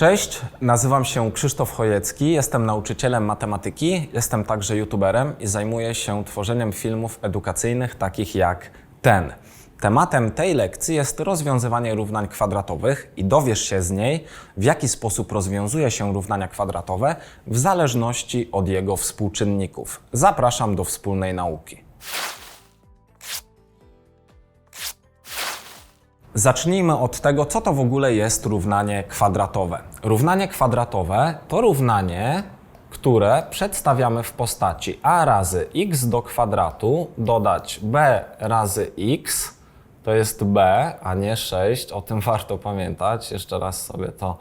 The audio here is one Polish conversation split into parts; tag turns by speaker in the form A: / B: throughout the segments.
A: Cześć, nazywam się Krzysztof Chojecki, jestem nauczycielem matematyki, jestem także youtuberem i zajmuję się tworzeniem filmów edukacyjnych takich jak ten. Tematem tej lekcji jest rozwiązywanie równań kwadratowych i dowiesz się z niej, w jaki sposób rozwiązuje się równania kwadratowe w zależności od jego współczynników. Zapraszam do wspólnej nauki. Zacznijmy od tego, co to w ogóle jest równanie kwadratowe. Równanie kwadratowe to równanie, które przedstawiamy w postaci a razy x do kwadratu dodać b razy x, to jest b, a nie 6, o tym warto pamiętać. Jeszcze raz sobie to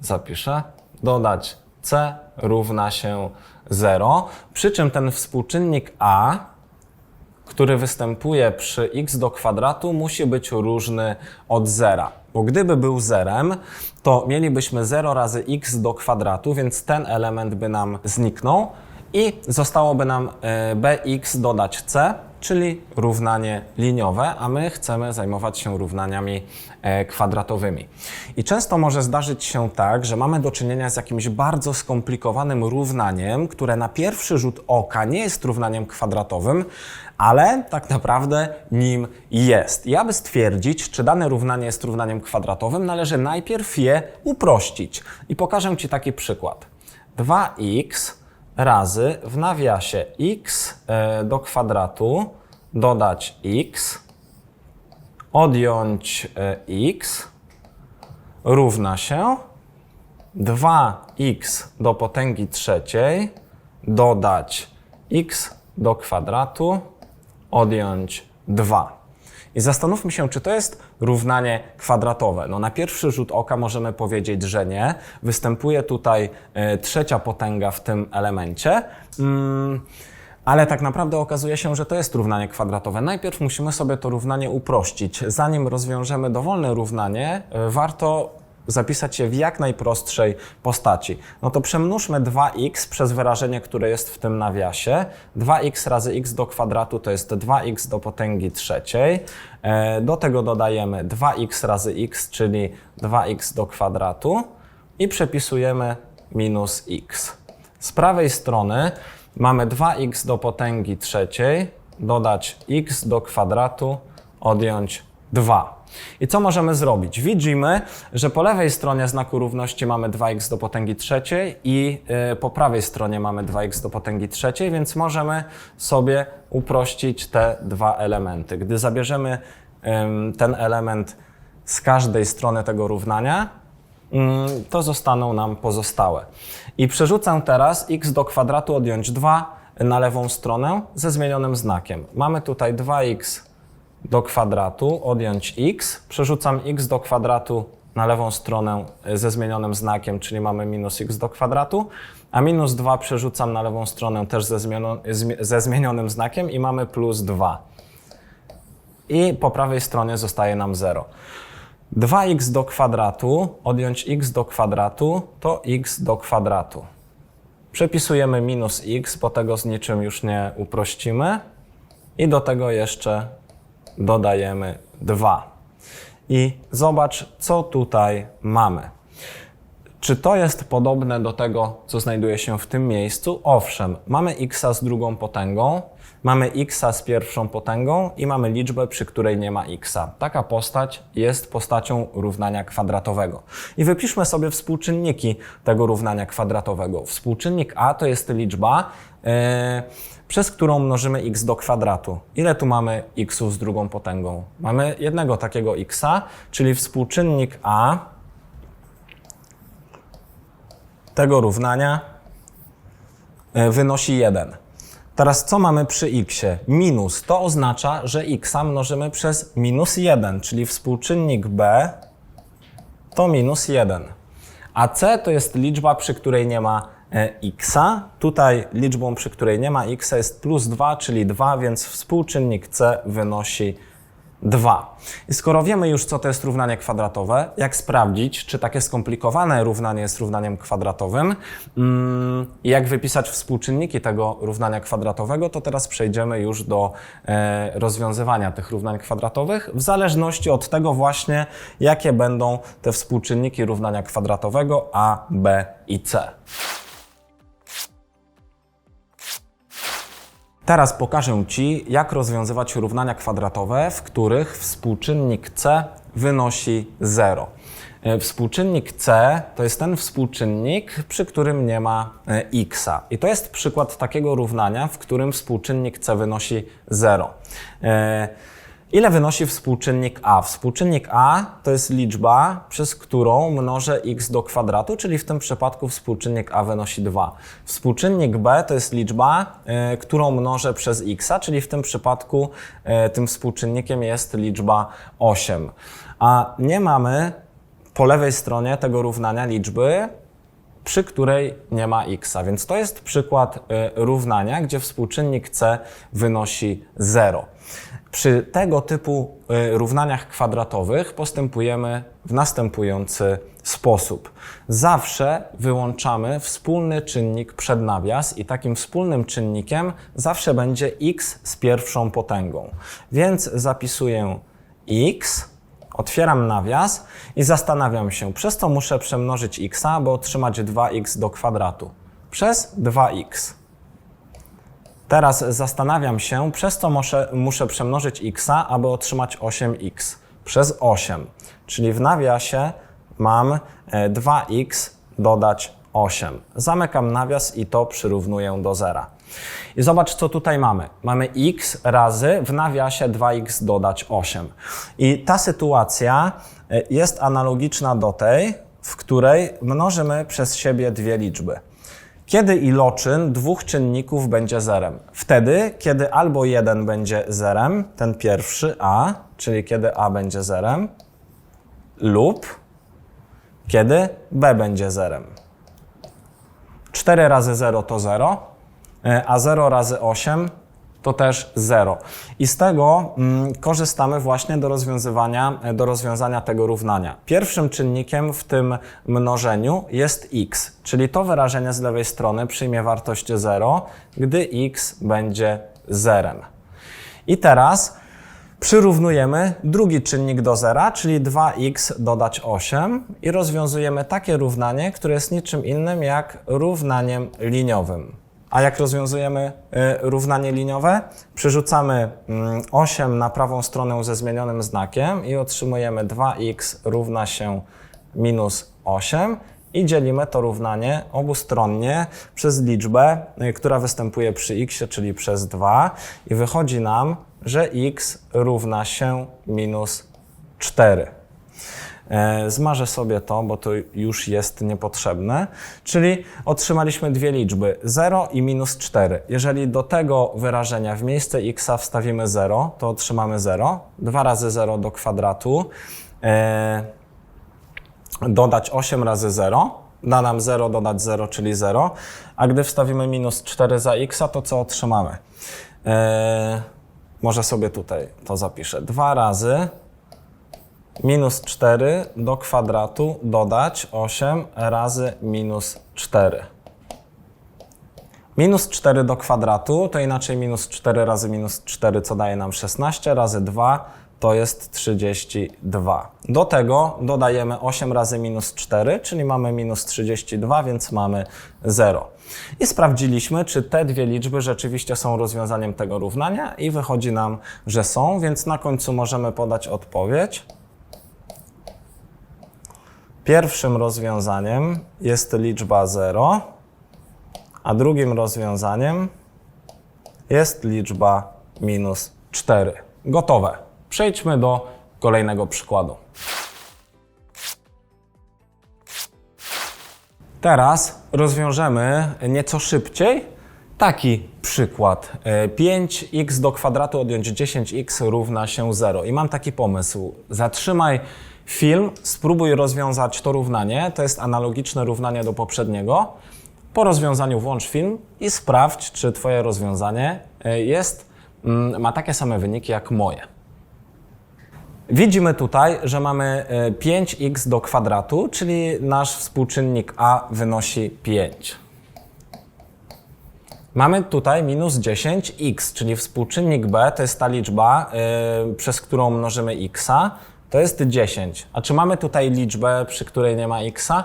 A: zapiszę. Dodać c równa się 0, przy czym ten współczynnik a który występuje przy x do kwadratu, musi być różny od zera. Bo gdyby był zerem, to mielibyśmy 0 razy x do kwadratu, więc ten element by nam zniknął i zostałoby nam e, bx dodać c, czyli równanie liniowe, a my chcemy zajmować się równaniami e, kwadratowymi. I często może zdarzyć się tak, że mamy do czynienia z jakimś bardzo skomplikowanym równaniem, które na pierwszy rzut oka nie jest równaniem kwadratowym, ale tak naprawdę nim jest. I aby stwierdzić, czy dane równanie jest równaniem kwadratowym, należy najpierw je uprościć. I pokażę Ci taki przykład. 2x razy w nawiasie x e, do kwadratu dodać x, odjąć e, x równa się 2x do potęgi trzeciej dodać x do kwadratu odjąć 2. I zastanówmy się, czy to jest równanie kwadratowe. No na pierwszy rzut oka możemy powiedzieć, że nie. Występuje tutaj e, trzecia potęga w tym elemencie. Mm, ale tak naprawdę okazuje się, że to jest równanie kwadratowe. Najpierw musimy sobie to równanie uprościć. Zanim rozwiążemy dowolne równanie, e, warto zapisać je w jak najprostszej postaci. No to przemnóżmy 2x przez wyrażenie, które jest w tym nawiasie. 2x razy x do kwadratu to jest 2x do potęgi trzeciej. E, Do tego dodajemy 2x razy x, czyli 2x do kwadratu i przepisujemy minus x. Z prawej strony mamy 2x do potęgi trzeciej, dodać x do kwadratu, odjąć 2. I co możemy zrobić? Widzimy, że po lewej stronie znaku równości mamy 2x do potęgi trzeciej i y, po prawej stronie mamy 2x do potęgi trzeciej, więc możemy sobie uprościć te dwa elementy. Gdy zabierzemy ten element z każdej strony tego równania, to zostaną nam pozostałe. I przerzucam teraz x do kwadratu odjąć 2 na lewą stronę ze zmienionym znakiem. Mamy tutaj 2x do kwadratu, odjąć x, przerzucam x do kwadratu na lewą stronę ze zmienionym znakiem, czyli mamy minus x do kwadratu, a minus 2 przerzucam na lewą stronę też ze, zmienio, ze zmienionym znakiem i mamy plus 2. I po prawej stronie zostaje nam 0. 2x do kwadratu, odjąć x do kwadratu, to x do kwadratu. Przepisujemy minus x, bo tego z niczym już nie uprościmy. I do tego jeszcze dodajemy 2. I zobacz, co tutaj mamy. Czy to jest podobne do tego, co znajduje się w tym miejscu? Owszem, mamy x z drugą potęgą, mamy x z pierwszą potęgą i mamy liczbę, przy której nie ma x. Taka postać jest postacią równania kwadratowego. I wypiszmy sobie współczynniki tego równania kwadratowego. Współczynnik a to jest liczba, yy, przez którą mnożymy x do kwadratu. Ile tu mamy xów z drugą potęgą? Mamy jednego takiego xa, czyli współczynnik a tego równania e, wynosi 1. Teraz co mamy przy x? Minus. To oznacza, że x mnożymy przez minus 1, czyli współczynnik b to minus 1. A c to jest liczba, przy której nie ma e, x. Tutaj liczbą, przy której nie ma x jest plus 2, czyli 2, więc współczynnik c wynosi 2. I skoro wiemy już, co to jest równanie kwadratowe, jak sprawdzić, czy takie skomplikowane równanie jest równaniem kwadratowym mm, i jak wypisać współczynniki tego równania kwadratowego, to teraz przejdziemy już do e, rozwiązywania tych równań kwadratowych, w zależności od tego właśnie, jakie będą te współczynniki równania kwadratowego A, B i C. Teraz pokażę Ci, jak rozwiązywać równania kwadratowe, w których współczynnik c wynosi 0. E, Współczynnik c to jest ten współczynnik, przy którym nie ma e, x. I to jest przykład takiego równania, w którym współczynnik c wynosi 0. Ile wynosi współczynnik a? Współczynnik a to jest liczba, przez którą mnożę x do kwadratu, czyli w tym przypadku współczynnik a wynosi 2. Współczynnik b to jest liczba, y, którą mnożę przez x, czyli w tym przypadku y, tym współczynnikiem jest liczba 8. A nie mamy po lewej stronie tego równania liczby, przy której nie ma x. Więc to jest przykład y, równania, gdzie współczynnik c wynosi 0. Przy tego typu y, równaniach kwadratowych postępujemy w następujący sposób. Zawsze wyłączamy wspólny czynnik przed nawias i takim wspólnym czynnikiem zawsze będzie x z pierwszą potęgą. Więc zapisuję x, otwieram nawias i zastanawiam się, przez co muszę przemnożyć x, aby otrzymać 2x do kwadratu. Przez 2x. Teraz zastanawiam się, przez co muszę, muszę przemnożyć x, aby otrzymać 8x. Przez 8. Czyli w nawiasie mam 2x e, dodać 8. Zamykam nawias i to przyrównuję do zera. I zobacz, co tutaj mamy. Mamy x razy w nawiasie 2x dodać 8. I ta sytuacja e, jest analogiczna do tej, w której mnożymy przez siebie dwie liczby. Kiedy iloczyn dwóch czynników będzie zerem? Wtedy, kiedy albo jeden będzie zerem, ten pierwszy a, czyli kiedy a będzie zerem, lub kiedy b będzie zerem. 4 razy 0 to 0, e, a 0 razy 8 to też 0. I z tego mm, korzystamy właśnie do rozwiązywania, do rozwiązania tego równania. Pierwszym czynnikiem w tym mnożeniu jest x, czyli to wyrażenie z lewej strony przyjmie wartość 0, gdy x będzie zerem. I teraz przyrównujemy drugi czynnik do zera, czyli 2x dodać 8 i rozwiązujemy takie równanie, które jest niczym innym jak równaniem liniowym. A jak rozwiązujemy y, równanie liniowe? Przerzucamy 8 mm, na prawą stronę ze zmienionym znakiem i otrzymujemy 2x równa się minus 8 i dzielimy to równanie obustronnie przez liczbę, y, która występuje przy x, czyli przez 2 i wychodzi nam, że x równa się minus 4. E, zmarzę sobie to, bo to już jest niepotrzebne. Czyli otrzymaliśmy dwie liczby 0 i minus 4. Jeżeli do tego wyrażenia w miejsce x wstawimy 0, to otrzymamy 0. 2 razy 0 do kwadratu. E, dodać 8 razy 0 da nam 0 dodać 0, czyli 0. A gdy wstawimy minus 4 za x, to co otrzymamy? E, może sobie tutaj to zapiszę. 2 razy minus 4 do kwadratu dodać 8 razy minus 4. Minus 4 do kwadratu to inaczej minus 4 razy minus 4, co daje nam 16 razy 2 to jest 32. Do tego dodajemy 8 razy minus 4, czyli mamy minus 32, więc mamy 0. I sprawdziliśmy, czy te dwie liczby rzeczywiście są rozwiązaniem tego równania i wychodzi nam, że są, więc na końcu możemy podać odpowiedź. Pierwszym rozwiązaniem jest liczba 0, a drugim rozwiązaniem jest liczba minus 4. Gotowe. Przejdźmy do kolejnego przykładu. Teraz rozwiążemy nieco szybciej taki przykład. 5x do kwadratu odjąć 10x równa się 0. I mam taki pomysł. Zatrzymaj Film, spróbuj rozwiązać to równanie. To jest analogiczne równanie do poprzedniego. Po rozwiązaniu włącz film i sprawdź, czy Twoje rozwiązanie e, jest, mm, ma takie same wyniki jak moje. Widzimy tutaj, że mamy e, 5x do kwadratu, czyli nasz współczynnik a wynosi 5. Mamy tutaj minus 10x, czyli współczynnik b to jest ta liczba, y, przez którą mnożymy xa, to jest 10. A czy mamy tutaj liczbę, przy której nie ma xa?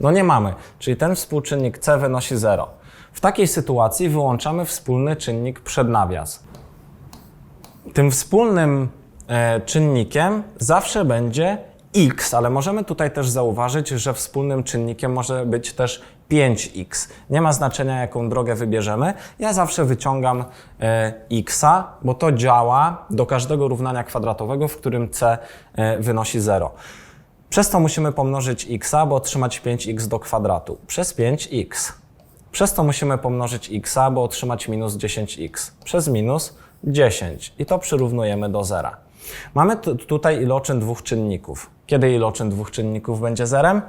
A: No nie mamy, czyli ten współczynnik c wynosi 0. W takiej sytuacji wyłączamy wspólny czynnik przed nawias. Tym wspólnym e, czynnikiem zawsze będzie x, ale możemy tutaj też zauważyć, że wspólnym czynnikiem może być też 5x. Nie ma znaczenia, jaką drogę wybierzemy. Ja zawsze wyciągam e, xa, bo to działa do każdego równania kwadratowego, w którym c e, wynosi 0. Przez to musimy pomnożyć x, by otrzymać 5x do kwadratu. Przez 5x. Przez to musimy pomnożyć x, by otrzymać minus 10x. Przez minus 10. I to przyrównujemy do zera. Mamy tu- tutaj iloczyn dwóch czynników. Kiedy iloczyn dwóch czynników będzie zerem?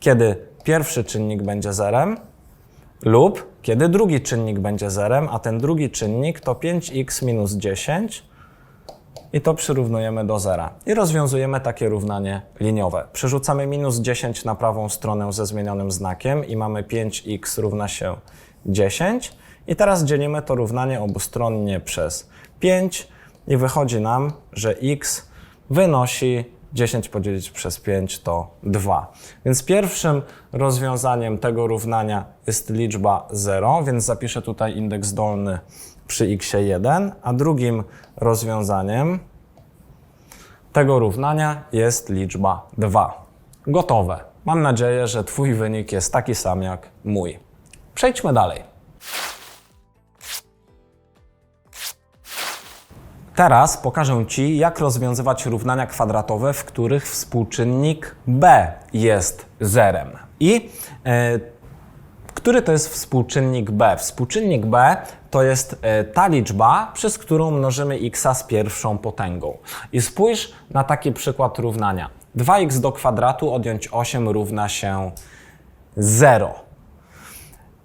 A: Kiedy pierwszy czynnik będzie zerem lub kiedy drugi czynnik będzie zerem, a ten drugi czynnik to 5x minus 10 i to przyrównujemy do zera. I rozwiązujemy takie równanie liniowe. Przerzucamy minus 10 na prawą stronę ze zmienionym znakiem i mamy 5x równa się 10. I teraz dzielimy to równanie obustronnie przez 5 i wychodzi nam, że x wynosi 10 podzielić przez 5 to 2. Więc pierwszym rozwiązaniem tego równania jest liczba 0, więc zapiszę tutaj indeks dolny przy x 1, a drugim rozwiązaniem tego równania jest liczba 2. Gotowe. Mam nadzieję, że Twój wynik jest taki sam jak mój. Przejdźmy dalej. Teraz pokażę Ci, jak rozwiązywać równania kwadratowe, w których współczynnik b jest zerem. I e, który to jest współczynnik b? Współczynnik b to jest e, ta liczba, przez którą mnożymy x z pierwszą potęgą. I spójrz na taki przykład równania. 2x do kwadratu odjąć 8 równa się 0.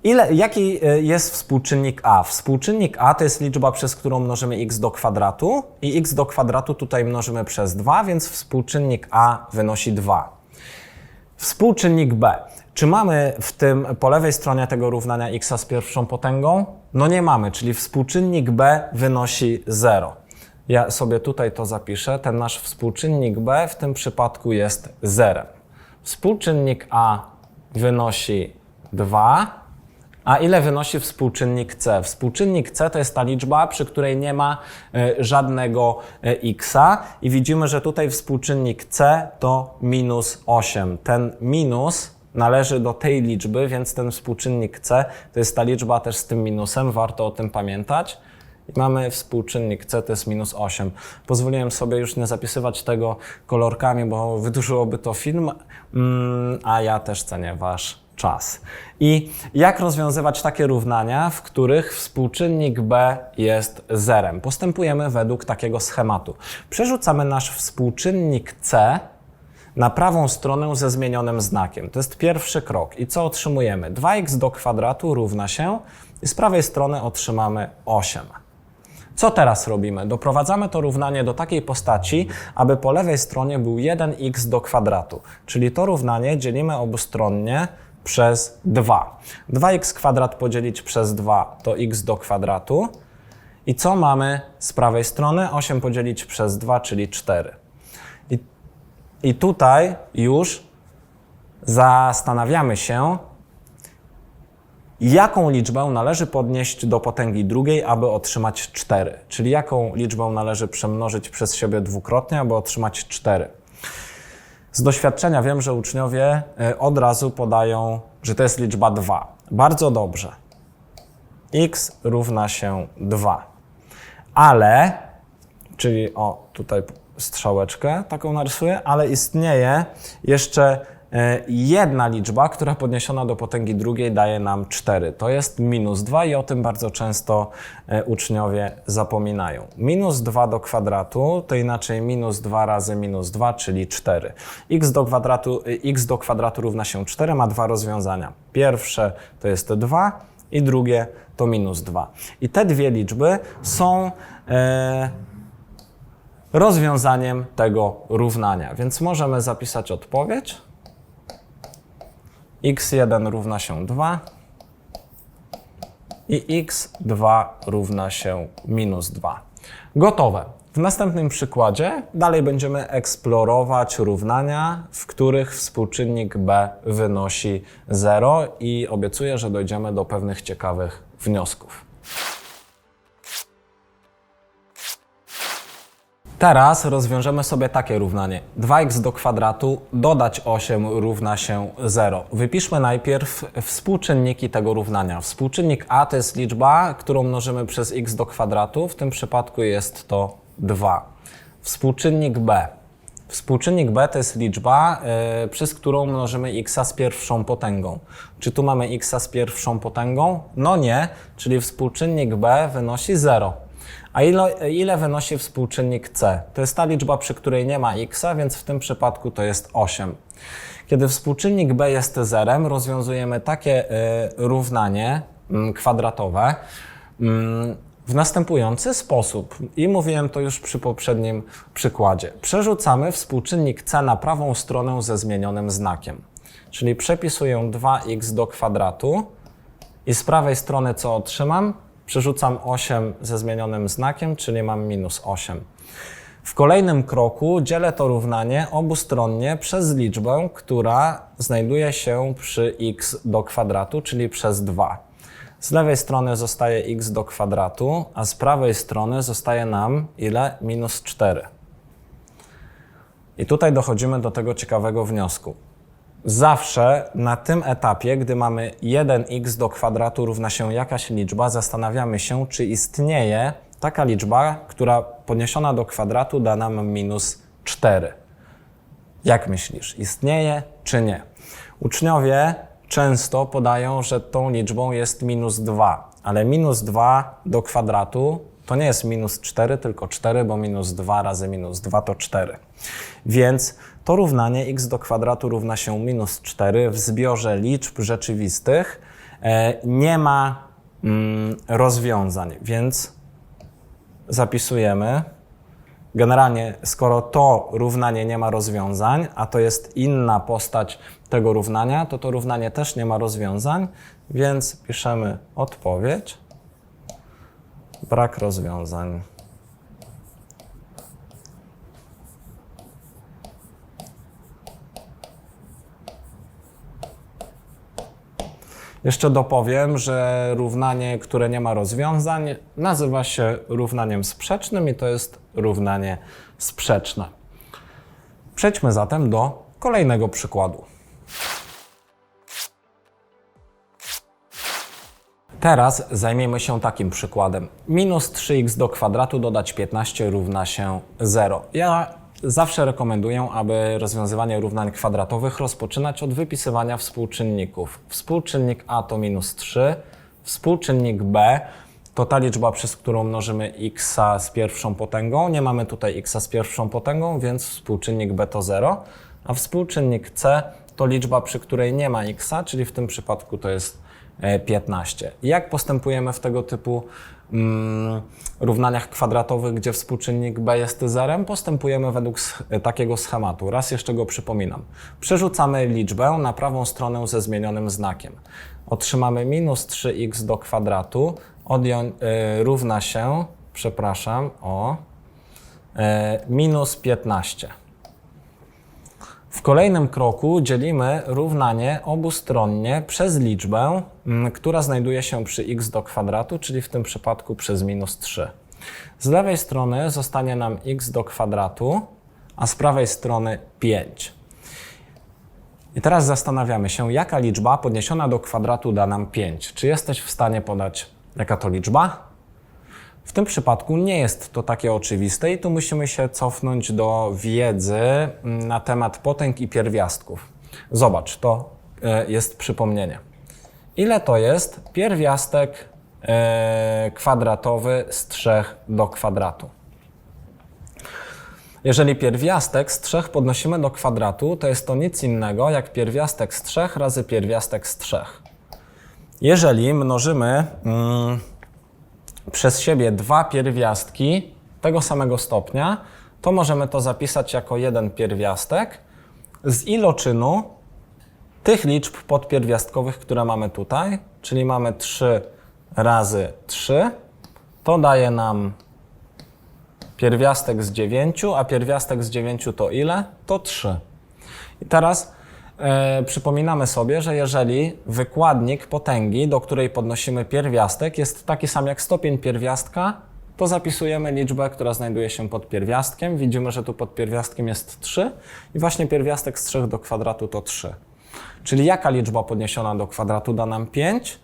A: Ile, jaki e, jest współczynnik a? Współczynnik a to jest liczba, przez którą mnożymy x do kwadratu i x do kwadratu tutaj mnożymy przez 2, więc współczynnik a wynosi 2. Współczynnik b. Czy mamy w tym po lewej stronie tego równania x z pierwszą potęgą? No nie mamy, czyli współczynnik b wynosi 0. Ja sobie tutaj to zapiszę. Ten nasz współczynnik b w tym przypadku jest 0. Współczynnik a wynosi 2. A ile wynosi współczynnik C? Współczynnik C to jest ta liczba, przy której nie ma e, żadnego e, xa i widzimy, że tutaj współczynnik C to minus 8. Ten minus należy do tej liczby, więc ten współczynnik C to jest ta liczba też z tym minusem, warto o tym pamiętać. Mamy współczynnik C to jest minus 8. Pozwoliłem sobie już nie zapisywać tego kolorkami, bo wydłużyłoby to film, mm, a ja też cenię Wasz czas. I jak rozwiązywać takie równania, w których współczynnik b jest zerem? Postępujemy według takiego schematu. Przerzucamy nasz współczynnik c na prawą stronę ze zmienionym znakiem. To jest pierwszy krok. I co otrzymujemy? 2x do kwadratu równa się i z prawej strony otrzymamy 8. Co teraz robimy? Doprowadzamy to równanie do takiej postaci, aby po lewej stronie był 1x do kwadratu. Czyli to równanie dzielimy obustronnie przez 2. 2x kwadrat podzielić przez 2 to x do kwadratu. I co mamy z prawej strony? 8 podzielić przez 2, czyli 4. I, i tutaj już zastanawiamy się, jaką liczbę należy podnieść do potęgi drugiej, aby otrzymać 4. Czyli jaką liczbę należy przemnożyć przez siebie dwukrotnie, aby otrzymać 4. Z doświadczenia wiem, że uczniowie e, od razu podają, że to jest liczba 2. Bardzo dobrze. x równa się 2. Ale, czyli o tutaj strzałeczkę taką narysuję, ale istnieje jeszcze jedna liczba, która podniesiona do potęgi drugiej daje nam 4. To jest minus 2 i o tym bardzo często e, uczniowie zapominają. Minus 2 do kwadratu to inaczej minus 2 razy minus 2, czyli 4. x do kwadratu, y, x do kwadratu równa się 4, ma dwa rozwiązania. Pierwsze to jest 2 i drugie to minus 2. I te dwie liczby są... E, rozwiązaniem tego równania. Więc możemy zapisać odpowiedź. X1 równa się 2 i x2 równa się minus 2. Gotowe. W następnym przykładzie dalej będziemy eksplorować równania, w których współczynnik b wynosi 0 i obiecuję, że dojdziemy do pewnych ciekawych wniosków. Teraz rozwiążemy sobie takie równanie. 2x do kwadratu dodać 8 równa się 0. Wypiszmy najpierw współczynniki tego równania. Współczynnik a to jest liczba, którą mnożymy przez x do kwadratu. W tym przypadku jest to 2. Współczynnik b. Współczynnik b to jest liczba, yy, przez którą mnożymy x z pierwszą potęgą. Czy tu mamy x z pierwszą potęgą? No nie, czyli współczynnik b wynosi 0. A ile, ile wynosi współczynnik c? To jest ta liczba, przy której nie ma x, więc w tym przypadku to jest 8. Kiedy współczynnik b jest zerem, rozwiązujemy takie y, równanie y, kwadratowe y, w następujący sposób. I mówiłem to już przy poprzednim przykładzie. Przerzucamy współczynnik c na prawą stronę ze zmienionym znakiem. Czyli przepisuję 2x do kwadratu i z prawej strony co otrzymam? Przerzucam 8 ze zmienionym znakiem, czyli mam minus 8. W kolejnym kroku dzielę to równanie obustronnie przez liczbę, która znajduje się przy x do kwadratu, czyli przez 2. Z lewej strony zostaje x do kwadratu, a z prawej strony zostaje nam ile? Minus 4. I tutaj dochodzimy do tego ciekawego wniosku. Zawsze na tym etapie, gdy mamy 1x do kwadratu równa się jakaś liczba, zastanawiamy się, czy istnieje taka liczba, która podniesiona do kwadratu da nam minus 4. Jak myślisz, istnieje czy nie? Uczniowie często podają, że tą liczbą jest minus 2, ale minus 2 do kwadratu to nie jest minus 4, tylko 4, bo minus 2 razy minus 2 to 4. Więc to równanie x do kwadratu równa się minus 4 w zbiorze liczb rzeczywistych e, nie ma mm, rozwiązań, więc zapisujemy. Generalnie, skoro to równanie nie ma rozwiązań, a to jest inna postać tego równania, to to równanie też nie ma rozwiązań, więc piszemy odpowiedź. Brak rozwiązań. Jeszcze dopowiem, że równanie, które nie ma rozwiązań, nazywa się równaniem sprzecznym i to jest równanie sprzeczne. Przejdźmy zatem do kolejnego przykładu. Teraz zajmiemy się takim przykładem. Minus 3x do kwadratu dodać 15 równa się 0. Ja zawsze rekomenduję, aby rozwiązywanie równań kwadratowych rozpoczynać od wypisywania współczynników. Współczynnik a to minus 3, współczynnik b to ta liczba, przez którą mnożymy x z pierwszą potęgą. Nie mamy tutaj x z pierwszą potęgą, więc współczynnik b to 0, a współczynnik c to liczba, przy której nie ma x, czyli w tym przypadku to jest 15. Jak postępujemy w tego typu mm, równaniach kwadratowych, gdzie współczynnik b jest zerem? Postępujemy według takiego schematu. Raz jeszcze go przypominam. Przerzucamy liczbę na prawą stronę ze zmienionym znakiem. Otrzymamy minus 3x do kwadratu y, równa się, przepraszam, o y, minus 15. W kolejnym kroku dzielimy równanie obustronnie przez liczbę, mm, która znajduje się przy x do kwadratu, czyli w tym przypadku przez minus 3. Z lewej strony zostanie nam x do kwadratu, a z prawej strony 5. I teraz zastanawiamy się, jaka liczba podniesiona do kwadratu da nam 5. Czy jesteś w stanie podać, jaka to liczba? W tym przypadku nie jest to takie oczywiste i tu musimy się cofnąć do wiedzy mm, na temat potęg i pierwiastków. Zobacz, to e, jest przypomnienie. Ile to jest pierwiastek e, kwadratowy z 3 do kwadratu? Jeżeli pierwiastek z 3 podnosimy do kwadratu, to jest to nic innego jak pierwiastek z 3 razy pierwiastek z 3. Jeżeli mnożymy... Mm, przez siebie dwa pierwiastki tego samego stopnia, to możemy to zapisać jako jeden pierwiastek z iloczynu tych liczb podpierwiastkowych, które mamy tutaj, czyli mamy 3 razy 3, to daje nam pierwiastek z 9, a pierwiastek z 9 to ile? To 3. I teraz e, przypominamy sobie, że jeżeli wykładnik potęgi, do której podnosimy pierwiastek, jest taki sam jak stopień pierwiastka, to zapisujemy liczbę, która znajduje się pod pierwiastkiem. Widzimy, że tu pod pierwiastkiem jest 3 i właśnie pierwiastek z 3 do kwadratu to 3. Czyli jaka liczba podniesiona do kwadratu da nam 5?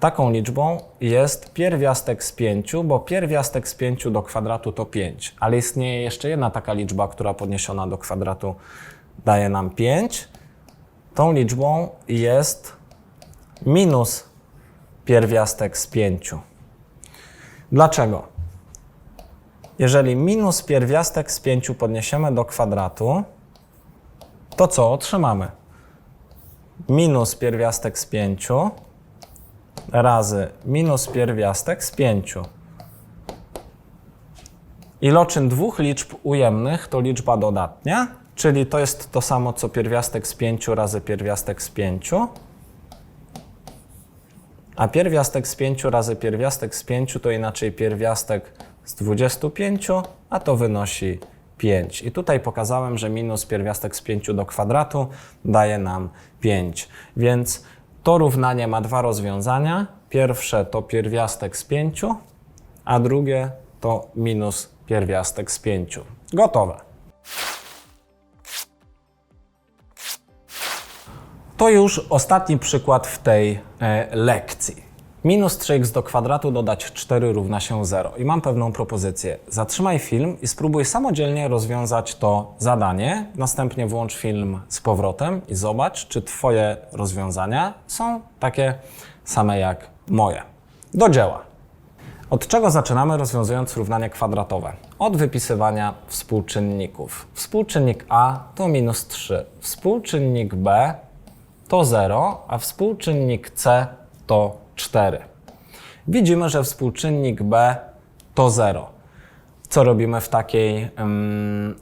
A: Taką liczbą jest pierwiastek z 5, bo pierwiastek z 5 do kwadratu to 5. Ale istnieje jeszcze jedna taka liczba, która podniesiona do kwadratu daje nam 5. Tą liczbą jest minus pierwiastek z 5. Dlaczego? Jeżeli minus pierwiastek z 5 podniesiemy do kwadratu, to co otrzymamy? Minus pierwiastek z 5 razy minus pierwiastek z 5. Iloczyn dwóch liczb ujemnych to liczba dodatnia, czyli to jest to samo co pierwiastek z 5 razy pierwiastek z 5. A pierwiastek z 5 razy pierwiastek z 5 to inaczej pierwiastek z 25, a to wynosi 5. I tutaj pokazałem, że minus pierwiastek z 5 do kwadratu daje nam 5. Więc to równanie ma dwa rozwiązania. Pierwsze to pierwiastek z 5, a drugie to minus pierwiastek z 5. Gotowe. To już ostatni przykład w tej e, lekcji. Minus 3x do kwadratu dodać 4 równa się 0. I mam pewną propozycję. Zatrzymaj film i spróbuj samodzielnie rozwiązać to zadanie. Następnie włącz film z powrotem i zobacz, czy Twoje rozwiązania są takie same jak moje. Do dzieła. Od czego zaczynamy rozwiązując równanie kwadratowe? Od wypisywania współczynników. Współczynnik A to minus 3, współczynnik B to 0, a współczynnik C to 4. Widzimy, że współczynnik B to 0. Co robimy w takiej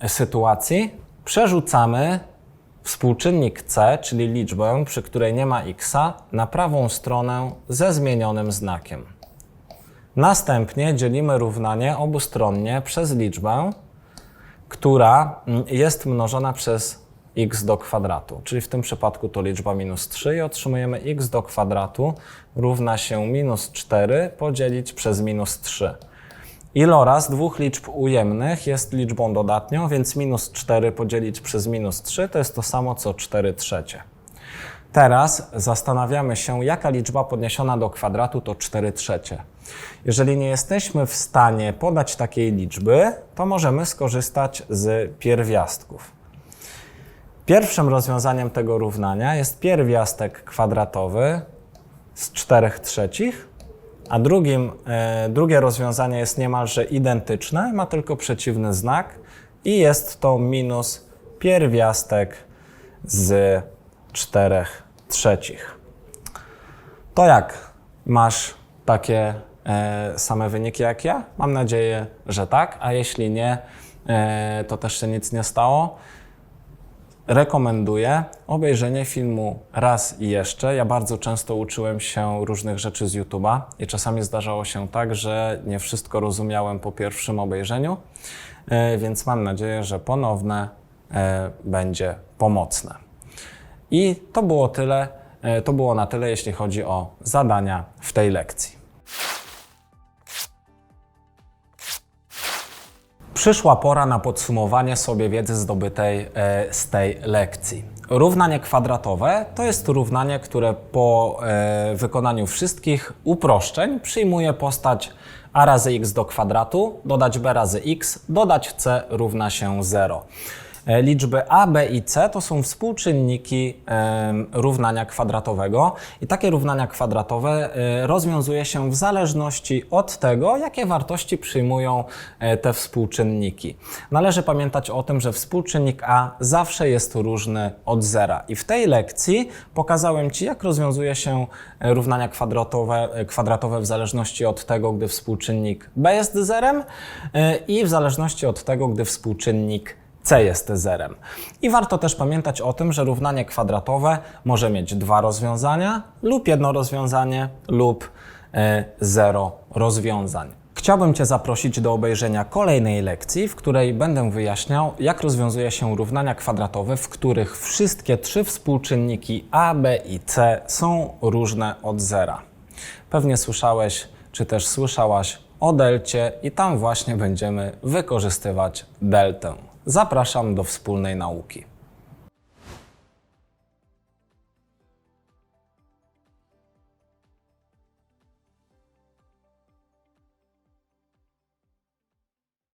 A: sytuacji? Przerzucamy współczynnik C, czyli liczbę, przy której nie ma x, na prawą stronę ze zmienionym znakiem. Następnie dzielimy równanie obustronnie przez liczbę, która jest mnożona przez x do kwadratu, czyli w tym przypadku to liczba minus 3 i otrzymujemy x do kwadratu równa się minus 4 podzielić przez minus 3. Iloraz dwóch liczb ujemnych jest liczbą dodatnią, więc minus 4 podzielić przez minus 3 to jest to samo co 4 trzecie. Teraz zastanawiamy się, jaka liczba podniesiona do kwadratu to 4 trzecie. Jeżeli nie jesteśmy w stanie podać takiej liczby, to możemy skorzystać z pierwiastków. Pierwszym rozwiązaniem tego równania jest pierwiastek kwadratowy z 4 trzecich, a drugim, e, drugie rozwiązanie jest niemalże identyczne, ma tylko przeciwny znak i jest to minus pierwiastek z 4 trzecich. To jak? Masz takie e, same wyniki jak ja? Mam nadzieję, że tak, a jeśli nie, e, to też się nic nie stało rekomenduję obejrzenie filmu raz i jeszcze. Ja bardzo często uczyłem się różnych rzeczy z YouTube'a i czasami zdarzało się tak, że nie wszystko rozumiałem po pierwszym obejrzeniu, e, więc mam nadzieję, że ponowne e, będzie pomocne. I to było tyle. E, to było na tyle, jeśli chodzi o zadania w tej lekcji. Przyszła pora na podsumowanie sobie wiedzy zdobytej e, z tej lekcji. Równanie kwadratowe to jest równanie, które po e, wykonaniu wszystkich uproszczeń przyjmuje postać a razy x do kwadratu, dodać b razy x, dodać c równa się 0. E, Liczby a, b i c to są współczynniki równania kwadratowego i takie równania kwadratowe e, rozwiązuje się w zależności od tego, jakie wartości przyjmują e, te współczynniki. Należy pamiętać o tym, że współczynnik a zawsze jest różny od zera i w tej lekcji pokazałem Ci, jak rozwiązuje się równania kwadratowe, kwadratowe w zależności od tego, gdy współczynnik b jest zerem i w zależności od tego, gdy współczynnik c jest zerem. I warto też pamiętać o tym, że równanie kwadratowe może mieć dwa rozwiązania lub jedno rozwiązanie lub e, zero rozwiązań. Chciałbym Cię zaprosić do obejrzenia kolejnej lekcji, w której będę wyjaśniał, jak rozwiązuje się równania kwadratowe, w których wszystkie trzy współczynniki a, b i c są różne od zera. Pewnie słyszałeś, czy też słyszałaś o delcie i tam właśnie będziemy wykorzystywać deltę. Zapraszam do wspólnej nauki.